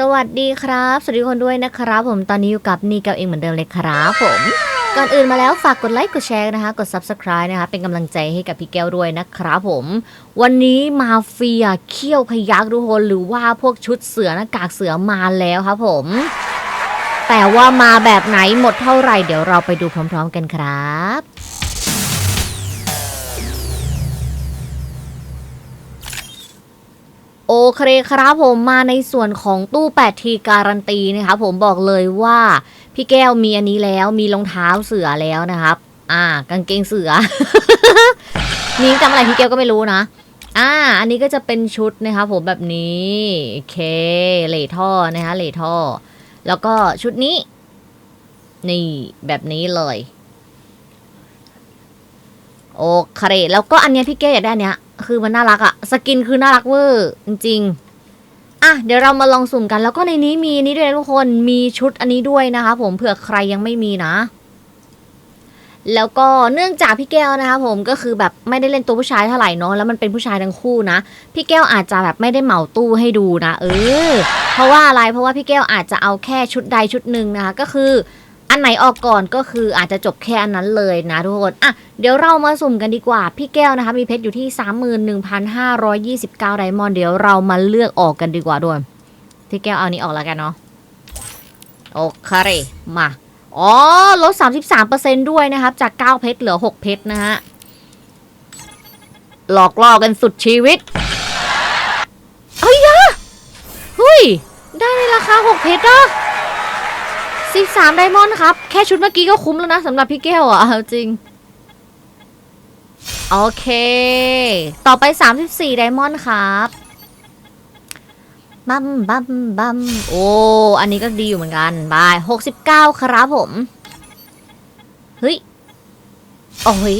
สวัสดีครับ สวัสดีคนด้วยนะครับ ผมตอนนี้อยู่กับนี่กับเองเหมือนเดิมเลยครับผม ก่อนอื่นมาแล้วฝากกดไลค์กดแชร์นะคะ กด Subscribe นะคะ เป็นกำลังใจให้กับพี่แก้วด้วยนะครับผม วันนี้มาเฟียเขี้ยวพยักทุกคนหรือว่าพวกชุดเสือหน้ากากเสือมาแล้วครับผม แต่ว่ามาแบบไหนหมดเท่าไหร่เดี๋ยวเราไปดูพร้อม ๆ กันครับ โอเคครับผมมาในส่วนของตู้ 8 ทีการันตีนะครับผมบอกเลยว่าพี่แก้วมีอันนี้แล้วมีรองเท้าเสือแล้วนะครับ อ่ากางเกงเสือนี่จำอะไรพี่แก้วก็ไม่รู้นะอ่า อันนี้ก็จะเป็นชุดนะครับผมแบบนี้โอเคเหล่ท่อนะคะเหล่ท่อ แล้วก็ชุดนี้ นี่แบบนี้เลย โอเคแล้วก็อันเนี้ยพี่แก้วอยากได้อันเนี้ย คือมันน่ารักอะสกินคือน่ารักเวอร์จริงๆอะเดี๋ยวเรามาลองสุ่มกัน แล้วก็ในนี้มีนี่ด้วยนะทุกคนมีชุดอันนี้ด้วยนะคะ ผมเผื่อใครยังไม่มีนะ แล้วก็เนื่องจากพี่แก้วนะคะ ผมก็คือแบบไม่ได้เล่นตัวผู้ชายเท่าไหร่เนาะแล้วมันเป็นผู้ชายทั้งคู่นะพี่แก้วอาจจะแบบไม่ได้เหมาตู้ให้ดูนะ เออ เพราะว่าอะไรเพราะว่าพี่แก้วอาจจะเอาแค่ชุดใดชุดหนึ่งนะคะ ก็คือ อันไหนออกก่อนก็คืออาจจะจบแค่อันนั้นเลยนะทุกคนอะเดี๋ยวเรามาสุ่มกันดีกว่า พี่แก้วนะคะ มีเพชรอยู่ที่ 31,529 ไดมอนด์เดี๋ยวเรามาเลือกออกกันดีกว่าด้วยพี่แก้วเอานี้ออกแล้วกันเนาะโอเคมาอ๋อลด 33%ด้วยนะครับ จาก 9 เพชรเหลือ 6 เพชรนะฮะหลอกล่อกันสุดชีวิตเฮ้ยเฮ้ย ได้ในราคา 6 เพชรอะ 13ไดมอนด์ครับ แค่ชุดเมื่อกี้ก็คุ้มแล้วนะสำหรับพี่แก้วอะเอาจริง โอเค ต่อไป 34ไดมอนด์ครับบัมบัมบัมโอ้ อันนี้ก็ดีอยู่เหมือนกันบาย69ครับผม เฮ้ย โอ้ย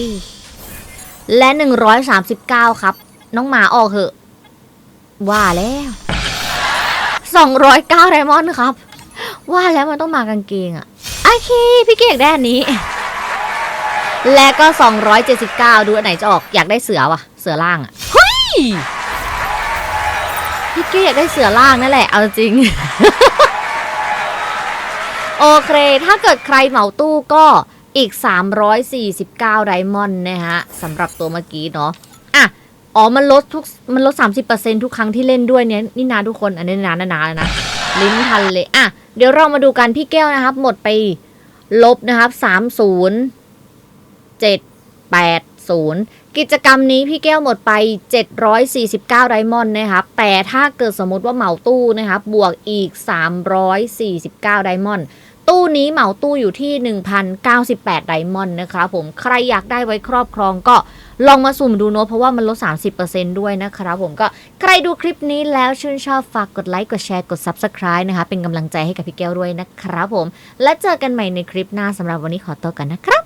และ139ครับ น้องหมาออกเหอะ ว่าแล้ว209ไดมอนด์ครับ ว่าแล้วมันต้องมากางเกงอะโอเค พี่เก่งได้อันนี้ และก็ 279 ดูอันไหนจะออกอยากได้เสือวะเสือล่างอะเฮ้ยพี่เก่งอยากได้เสือล่างนั่นแหละ เอาจริง โอเค ถ้าเกิดใครเหมาตู้ก็อีก 349 ไดมอนด์นะฮะสำหรับตัวเมื่อกี้เนาะอะอ๋อ มันลดทุก มันลด 30%ทุกครั้งที่เล่นด้วยเนี่ย นี่นาทุกคน อันนี้นานานๆแล้วนะ ลิ้นพันเลย อะ เดี๋ยวเรามาดูกันพี่แก้วนะครับ หมดไปลบนะครับสามศูนย์เจ็ดแปดศูนย์กิจกรรมนี้พี่แก้วหมดไป 749 ไดมอนด์นะครับ แต่ถ้าเกิดสมมติว่าเหมาตู้นะครับ บวกอีก 349 ไดมอนด์ ตู้นี้เหมาตู้อยู่ที่ 1,098 ไดมอนด์นะครับผมใครอยากได้ไว้ครอบครองก็ลองมาสุ่มดูเนอะเพราะว่ามันลด 30%ด้วยนะครับผมก็ใครดูคลิปนี้แล้วชื่นชอบฝากกดไลค์ กดแชร์ กด Subscribe นะคะ เป็นกำลังใจให้กับพี่แก้วด้วยนะครับผม และเจอกันใหม่ในคลิปหน้าสำหรับวันนี้ขอตัวกันนะครับ